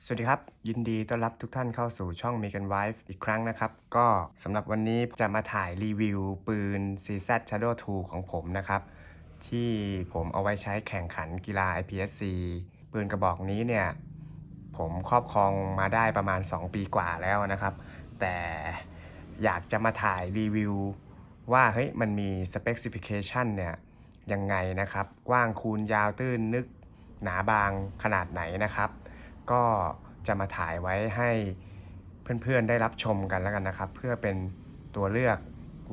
สวัสดีครับ ยินดีต้อนรับทุกท่านเข้าสู่ช่อง m e g a n Wife อีกครั้งนะครับ ก็สำหรับวันนี้จะมาถ่ายรีวิวปืน CZ Shadow 2 ของผมนะครับ ที่ผมเอาไว้ใช้แข่งขันกีฬา IPSC ปืนกระบอกนี้เนี่ย ผมครอบครองมาได้ประมาณ 2 ปีกว่าแล้วนะครับ แต่อยากจะมาถ่ายรีวิว ว่าเฮ้ยมันมี specification เนี่ยยังไงนะครับ กว้างคูณยาวตื้นนึกหนาบางขนาดไหนนะครับ ก็จะมาถ่ายไว้ให้เพื่อนๆได้รับชมกันแล้วกันนะครับ เพื่อเป็นตัวเลือก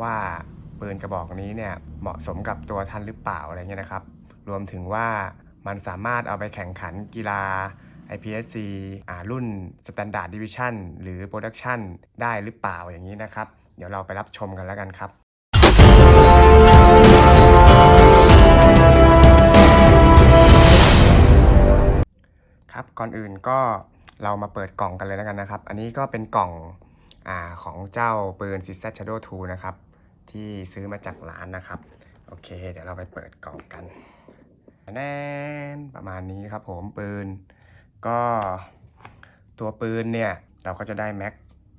ว่าปืนกระบอกนี้เนี่ยเหมาะสมกับตัวท่านหรือเปล่าอะไรเงี้ยนะครับ รวมถึงว่ามันสามารถเอาไปแข่งขันกีฬา IPSC อ่ารุ่น Standard Division หรือ Production ได้หรือเปล่าอย่างนี้นะครับ เดี๋ยวเราไปรับชมกันแล้วกันครับ ครับ ก่อนอื่นก็เรามาเปิดกล่องกันเลยแล้วกันนะครับ อันนี้ก็เป็นกล่องอของเจ้าปืน c z Shadow 2 นะครับ ที่ซื้อมาจากร้านนะครับ โอเค เดี๋ยวเราไปเปิดกล่องกันแน่นประมาณนี้ครับผมปืน ก็ตัวปืนเนี่ย เราก็จะได้แม็ก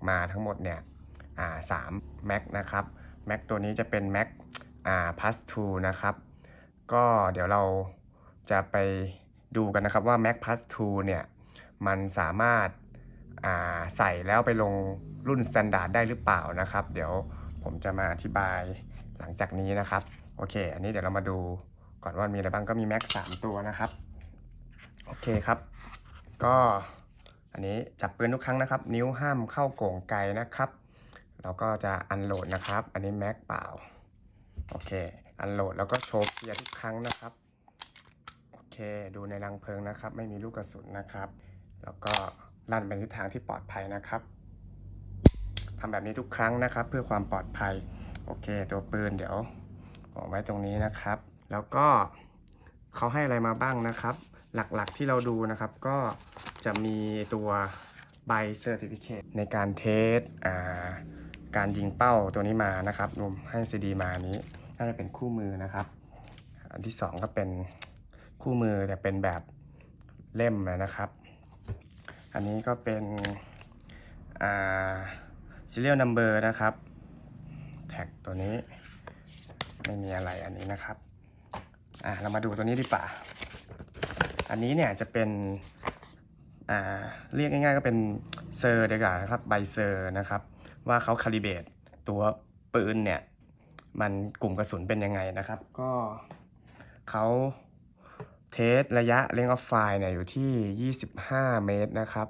มาทั้งหมดเนี่ยสามแม็กนะครับแม็กตัวนี้จะเป็นแม็กอ่า plus 2นะครับ ก็เดี๋ยวเราจะไป ดูกันนะครับว่า Mac Plus 2เนี่ยมันสามารถาใส่แล้วไปลงรุ่น Standard ได้หรือเปล่านะครับ เดี๋ยวผมจะมาอธิบายหลังจากนี้นะครับ โอเค อันนี้เดี๋ยวเรามาดูก่อนว่ามีอะไรบ้างก็มี Mac 3 ตัวนะครับ โอเคครับ ก็อันนี้จับปืนทุกครั้งนะครับ นิ้วห้ามเข้าโก่งไกลนะครับเราก็จะอันโหลดนะครับ อันนี้ Mac เปล่า โอเค อันโหลดแล้วก็โชว์เกียร์ทุกครั้งนะครับ ดูในรังเพลิงนะครับ ไม่มีลูกกระสุนนะครับ แล้วก็ลั่นไปทิศทางที่ปลอดภัยนะครับทำแบบนี้ทุกครั้งนะครับ เพื่อความปลอดภัย โอเค ตัวปืนเดี๋ยวเอาไว้ตรงนี้นะครับ แล้วก็เขาให้อะไรมาบ้างนะครับ หลักๆที่เราดูนะครับ ก็จะมีตัวใบเซอร์ติฟิเคตในการเทสอ่าการยิงเป้าตัวนี้มานะครับรวมให้ซีดีมานี้น่าจะเป็นคู่มือนะครับ อันที่สองก็เป็น คู่มือแต่เป็นแบบเล่มนะครับ อันนี้ก็เป็นอ่า serial number นะครับ แท็กตัวนี้ไม่มีอะไรอันนี้นะครับอะเรามาดูตัวนี้ดีกว่า อันนี้เนี่ยจะเป็นอ่าเรียกง่ายๆก็เป็นเซอร์ดีกว่านะครับใบเซอร์นะครับ ว่าเขาคาลิเบตตัวปืนเนี่ย มันกลุ่มกระสุนเป็นยังไงนะครับ ก็เขา เทสระยะเลงออฟไฟเนี่ยอยู่ที่ 25 เมตรนะครับ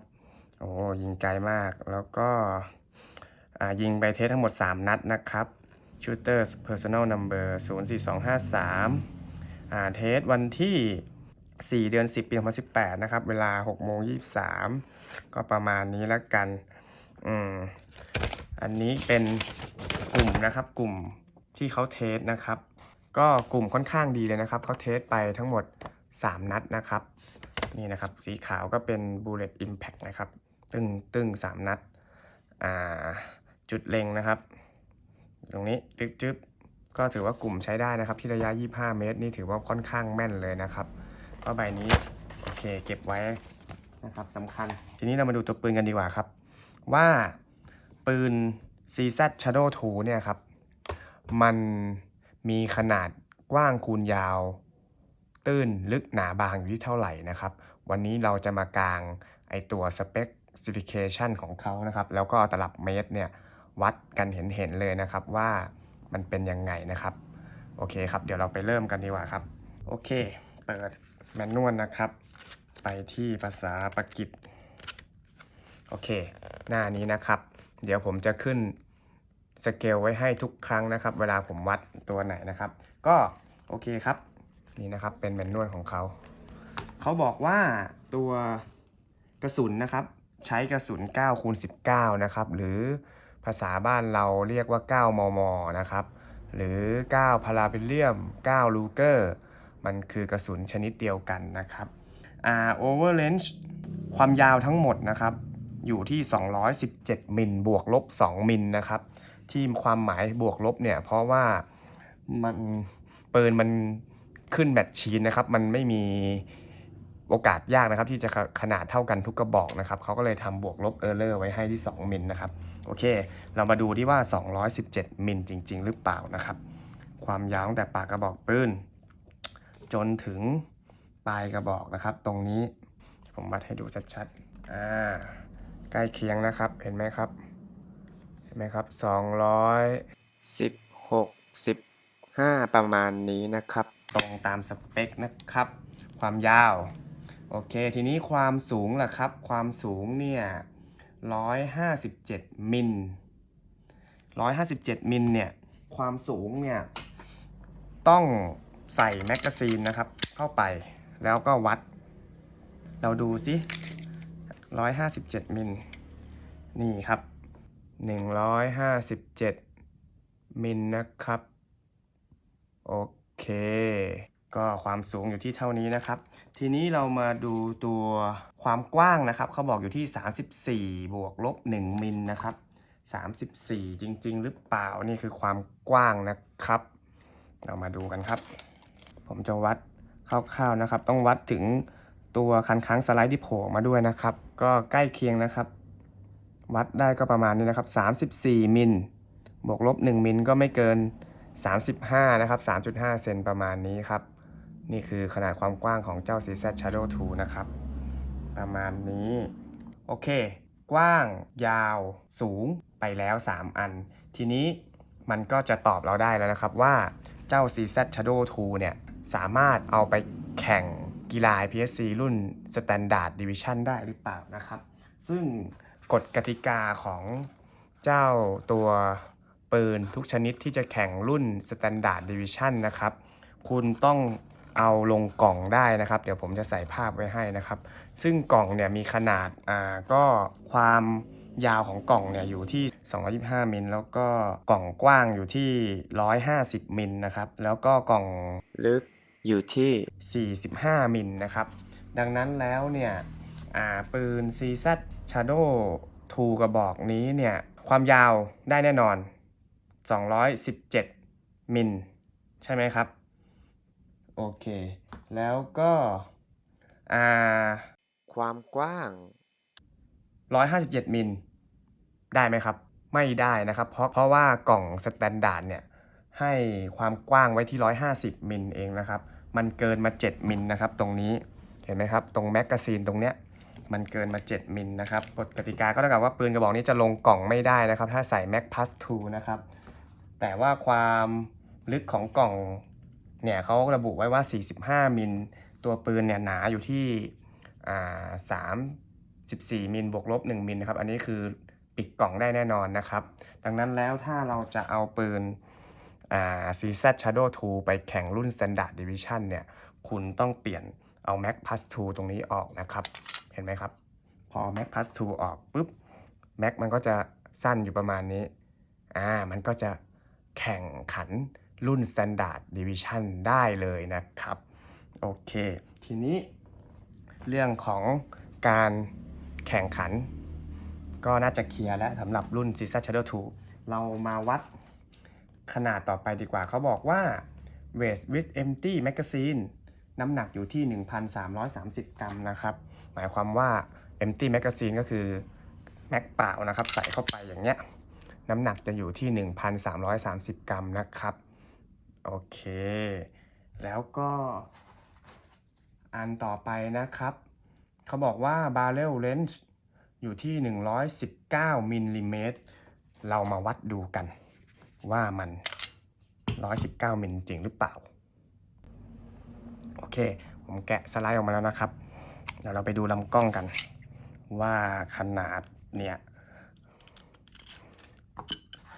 โอ้ยิงไกลมากแล้วก็ยิงไปเทสทั้งหมด 3 นัดนะครับ Shooters Personal Number 04253อ่าเทสวันที่ 4 เดือน 10 ปี 2018 นะครับ เวลา6โมง23 ก็ประมาณนี้แล้วกัน อืม อันนี้เป็นกลุ่มนะครับ กลุ่มที่เขาเทสนะครับ ก็กลุ่มค่อนข้างดีเลยนะครับ เขาเทสไปทั้งหมด 3 นัดนะครับ นี่นะครับสีขาวก็เป็น Bullet Impact นะครับ ตึงตึงสามนัด อ่า จุดเล็งนะครับ ตรงนี้จึ๊บจึ๊บก็ถือว่ากลุ่มใช้ได้นะครับ ที่ระยะ 25 เมตร นี่ถือว่าค่อนข้างแม่นเลยนะครับ ก็ใบนี้ โอเคเก็บไว้นะครับสำคัญ ทีนี้เรามาดูตัวปืนกันดีกว่าครับ ว่าปืน CZ Shadow 2 เนี่ยครับ มันมีขนาดกว้างคูณยาว ตื้นลึกหนาบางอยู่ที่เท่าไหร่นะครับ วันนี้เราจะมากางไอตัว specification ของเขานะครับ แล้วก็ตลับเมตรเนี่ยวัดกันเห็นๆเลยนะครับว่ามันเป็นยังไงนะครับ โอเคครับ เดี๋ยวเราไปเริ่มกันดีกว่าครับ โอเค เปิดแมนนวลนะครับ ไปที่ภาษาปากีสโอเค หน้านี้นะครับ เดี๋ยวผมจะขึ้นสเกลไว้ให้ทุกครั้งนะครับ เวลาผมวัดตัวไหนนะครับ ก็โอเคครับ นี่นะครับเป็นแมนนวลของเขาเขาบอกว่าตัวกระสุนนะครับ ใช้กระสุน9คูณ19 นะครับ หรือภาษาบ้านเราเรียกว่า 9 มม นะครับ หรือ 9 พาราเบลเลียม 9 ลูเกอร์ มันคือกระสุนชนิดเดียวกันนะครับอ่า over range ความยาวทั้งหมดนะครับ อยู่ที่ 217 มิลบวกลบ 2 มิลนะครับ ที่ความหมายบวกลบเนี่ย เพราะว่ามันปืนมัน ขึ้นแมทชีนนะครับ มันไม่มีโอกาสยากนะครับ ที่จะขนาดเท่ากันทุกกระบอกนะครับเขาก็เลยทำบวกลบเออร์เลอร์ไว้ให้ที่ 2 มิลนะครับ โอเค เรามาดูที่ว่า 217 มิลจริง ๆ หรือเปล่านะครับ ความยาวตั้งแต่ปากกระบอกปืนจนถึงปลายกระบอกนะครับ ตรงนี้ผมวัดให้ดูชัดๆอ่าใกล้เคียงนะครับ เห็นไหมครับ เห็นไหมครับ 216 15 ประมาณนี้นะครับ ตรงตามสเปคนะครับ ความยาว โอเค ทีนี้ความสูงล่ะครับ ความสูงเนี่ย157มิล157มิลเนี่ยความสูงเนี่ยต้องใส่แมกกาซีนนะครับ เข้าไปแล้วก็วัด เราดูสิ157มิลนี่ครับ157มิลนะครับ โอเค ค ก็ความสูงอยู่ที่เท่านี้นะครับ ทีนี้เรามาดูตัวความกว้างนะครับ เขาบอกอยู่ที่ 34 บวกลบ 1 มิลนะครับ 34 จริง ๆ หรือเปล่า นี่คือความกว้างนะครับ เรามาดูกันครับ ผมจะวัดคร่าวๆนะครับ ต้องวัดถึงตัวคันค้างสไลด์ที่โผล่มาด้วยนะครับ ก็ใกล้เคียงนะครับ วัดได้ก็ประมาณนี้นะครับ 34 มิลบวกลบ 1 มิลก็ไม่เกิน 35 นะครับ 3.5 เซนประมาณนี้ครับ นี่คือขนาดความกว้างของเจ้า CZ Shadow 2 นะครับ ประมาณนี้ โอเค กว้าง ยาว สูงไปแล้ว 3 อัน ทีนี้มันก็จะตอบเราได้แล้วนะครับว่าเจ้า CZ Shadow 2 เนี่ย สามารถเอาไปแข่งกีฬา PSC รุ่น Standard Division ได้หรือเปล่านะครับ ซึ่งกฎกติกาของเจ้าตัว ปืนทุกชนิดที่จะแข่งรุ่น Standard Division นะครับ คุณต้องเอาลงกล่องได้นะครับ เดี๋ยวผมจะใส่ภาพไว้ให้นะครับ ซึ่งกล่องเนี่ยมีขนาดอ่าก็ความยาวของกล่องเนี่ยอยู่ที่ 225 มิลแล้วก็กล่องกว้างอยู่ที่ 150 มิลนะครับ แล้วก็กล่องลึกอยู่ที่ 45 มิลนะครับ ดังนั้นแล้วเนี่ยอ่าปืน CZ Shadow 2 กระบอกนี้เนี่ย ความยาวได้แน่นอน 217 มิล ใช่ไหมครับ โอเค แล้วก็อ่าความกว้าง 157 มิล ได้ไหมครับ ไม่ได้นะครับ เพราะเพราะว่ากล่องสแตนดาร์ดเนี่ยให้ความกว้างไว้ที่ 150 มิลเองนะครับ มันเกินมา 7 มิลนะครับตรงนี้ เห็นไหมครับ ตรงแมกกาซีนตรงเนี้ย มันเกินมา 7 มิลนะครับ กฎกติกาก็เท่ากับว่าปืนกระบอกนี้จะลงกล่องไม่ได้นะครับ ถ้าใส่ Mac Plus 2 นะครับ แต่ว่าความลึกของกล่องเนี่ยเขาระบุไว้ว่า 45 มิล ตัวปืนเนี่ยหนาอยู่ที่อ่า34มิลบวกลบ1มิลนะครับ อันนี้คือปิดกล่องได้แน่นอนนะครับ ดังนั้นแล้วถ้าเราจะเอาปืนอ่า CZ Shadow 2 ไปแข่งรุ่น Standard Division เนี่ย คุณต้องเปลี่ยนเอา Mac Plus 2 ตรงนี้ออกนะครับ เห็นไหมครับ พอ Mac Plus 2 ออกปุ๊บ Mac มันก็จะสั้นอยู่ประมาณนี้ อ่า มันก็จะ แข่งขันรุ่น Standard Division ได้เลยนะครับ โอเค ทีนี้เรื่องของการแข่งขัน ก็น่าจะเคลียร์แล้วสำหรับรุ่น c z Shadow 2 เรามาวัดขนาดต่อไปดีกว่า เขาบอกว่า weight with empty magazine น้ำหนักอยู่ที่ 1,330 กรัมนะครับ หมายความว่า empty magazine ก็คือแม็กเปล่านะครับ ใส่เข้าไปอย่างเงี้ย น้ำหนักจะอยู่ที่ 1,330 กรัมนะครับ โอเค แล้วก็อันต่อไปนะครับ เขาบอกว่า barrel range อยู่ที่ 119มิลลิเมตร เรามาวัดดูกัน ว่ามัน 119มิลจริงหรือเปล่า โอเค ผมแกะสไลด์ออกมาแล้วนะครับ เดี๋ยวเราไปดูลำกล้องกัน ว่าขนาดเนี่ย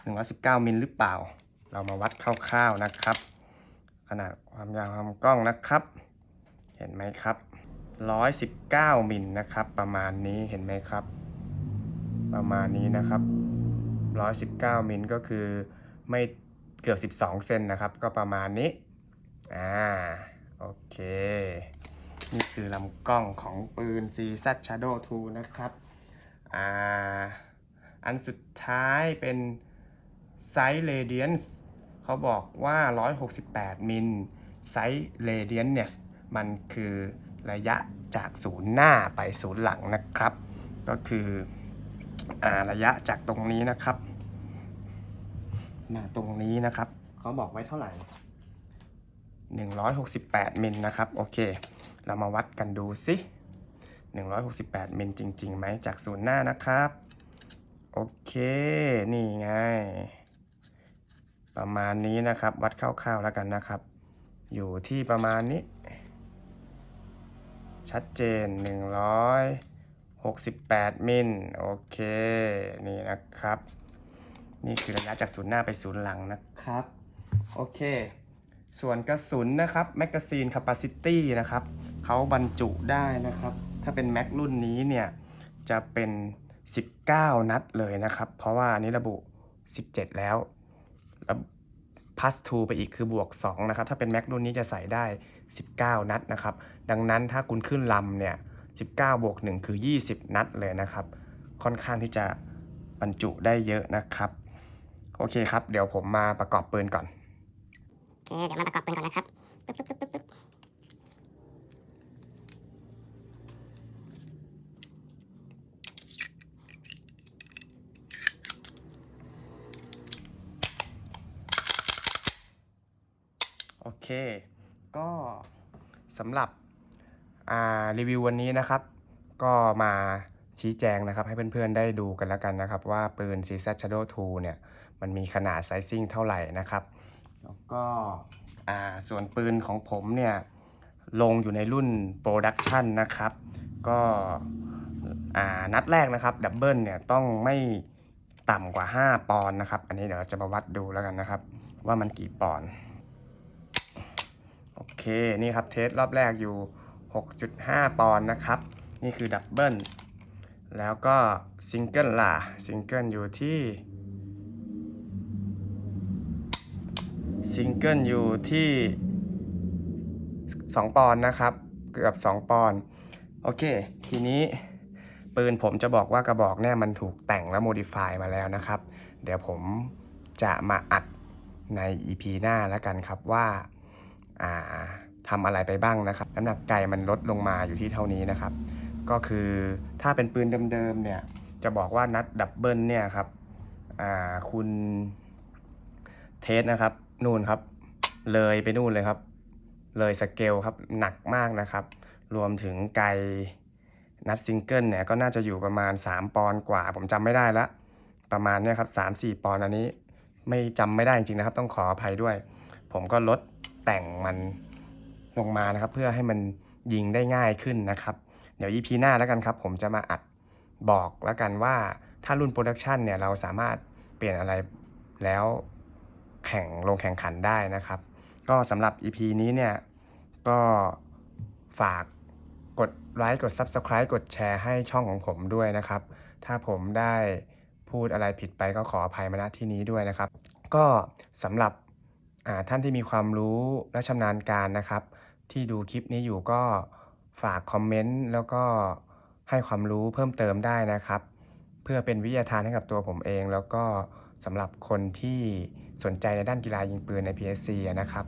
119มิลหรือเปล่า เรามาวัดคร่าวๆนะครับ ขนาดความยาวลำกล้องนะครับ เห็นไหมครับ 119มิลนะครับ ประมาณนี้เห็นไหมครับ ประมาณนี้นะครับ 119มิลก็คือไม่เกือบ 12 เซนนะครับ ก็ประมาณนี้ อ่า โอเค นี่คือลำกล้องของปืน CZ Shadow 2 นะครับ อ่า อันสุดท้ายเป็น ไซส์ Radiance เขาบอกว่า 168 มิลไซส์ Radiance เนี่ยมันคือระยะจากศูนย์หน้าไปศูนย์หลังนะครับ ก็คืออระยะจากตรงนี้นะครับ มาตรงนี้นะครับ เขาบอกไว้เท่าไหร่ 168 มิลนะครับ โอเค เรามาวัดกันดูสิ168 มิลจริงๆไหมจากศูนย์หน้านะครับ โอเค นี่ไง ประมาณนี้นะครับ วัดคร่าวๆแล้วกันนะครับ อยู่ที่ประมาณนี้ ชัดเจน 168 มิลโอเค นี่นะครับ นี่คือระยะจากศูนย์หน้าไปศูนย์หลังนะครับ โอเค ส่วนกระสุนนะครับแมกกาซีนแคปซิตี้นะครับเขาบรรจุได้นะครับ ถ้าเป็นแม็กรุ่นนี้เนี่ย จะเป็น 19 นัดเลยนะครับ เพราะว่านนี้ระบุ 17 แล้ว แล้ว plus 2ไปอีกคือบวก 2 นะครับ ถ้าเป็นแม็กรุ่นนี้จะใส่ได้ 19 นัดนะครับ ดังนั้นถ้าคุณขึ้นลำเนี่ย19 บวก 1 คือ 20 นัดเลยนะครับ ค่อนข้างที่จะบรรจุได้เยอะนะครับ โอเคครับ เดี๋ยวผมมาประกอบปืนก่อน โอเค เดี๋ยวมาประกอบปืนก่อนนะครับ ปึ๊บปึ๊บปึ๊บปึ๊บปึ๊บ โอเค ก็สำหรับรีวิววันนี้นะครับ ก็มาชี้แจงนะครับ ให้เพื่อนๆได้ดูกันแล้วกันนะครับ ว่าปืน CZ Shadow 2 เนี่ย มันมีขนาดไซซิ่งเท่าไหร่นะครับ แล้วก็ส่วนปืนของผมเนี่ย ลงอยู่ในรุ่น Production นะครับ ก็นัดแรกนะครับดับเบิลเนี่ยต้องไม่ต่ำกว่า 5 ปอนด์นะครับ อันนี้เดี๋ยวเราจะมาวัดดูแล้วกันนะครับ ว่ามันกี่ปอนด์ โอเคนี่ครับเทสรอบแรกอยู่ 6.5 ปอนด์นะครับ นี่คือดับเบิลแล้วก็ซิงเกิลล่ะซิงเกิลอยู่ที่ซิงเกิลอยู่ที่ 2 ปอนด์นะครับ เกือบ 2 ปอนด์โอเค ทีนี้ปืนผมจะบอกว่ากระบอกเนี่ยมันถูกแต่งและโมดิฟายมาแล้วนะครับ เดี๋ยวผมจะมาอัดใน EP หน้าแล้วกันครับว่า อ่าทำอะไรไปบ้างนะครับ น้ำหนักไก่มันลดลงมาอยู่ที่เท่านี้นะครับ ก็คือถ้าเป็นปืนเดิมๆเนี่ยจะบอกว่านัดดับเบิลเนี่ยครับอ่าคุณเทสนะครับนู่นครับ เลยไปนู่นเลยครับ เลยสเกลครับหนักมากนะครับ รวมถึงไกนัดซิงเกิลเนี่ยก็น่าจะอยู่ประมาณ 3 ปอนด์กว่า ผมจำไม่ได้ละประมาณเนี่ยครับ3-4ปอนด์อันนี้ ไม่จำไม่ได้จริงๆนะครับ ต้องขออภัยด้วย ผมก็ลด แต่งมันลงมานะครับ เพื่อให้มันยิงได้ง่ายขึ้นนะครับ เดี๋ยว EP หน้าแล้วกันครับ ผมจะมาอัดบอกแล้วกันว่าถ้ารุ่นโปรดักชันเนี่ยเราสามารถเปลี่ยนอะไรแล้วแข่งลงแข่งขันได้นะครับ ก็สำหรับ EP นี้เนี่ยก็ฝากกดไลค์กด Subscribe กดแชร์ให้ช่องของผมด้วยนะครับ ถ้าผมได้พูดอะไรผิดไปก็ขออภัยมาณที่นี้ด้วยนะครับ ก็สำหรับ ท่านที่มีความรู้และชำนาญการนะครับ ที่ดูคลิปนี้อยู่ก็ฝากคอมเมนต์แล้วก็ให้ความรู้เพิ่มเติมได้นะครับ เพื่อเป็นวิทยาทานให้กับตัวผมเอง แล้วก็สำหรับคนที่สนใจในด้านกีฬายิงปืนใน PSC อะนะครับ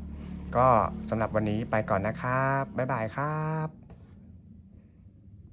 ก็สำหรับวันนี้ไปก่อนนะครับ บ๊ายบายครับ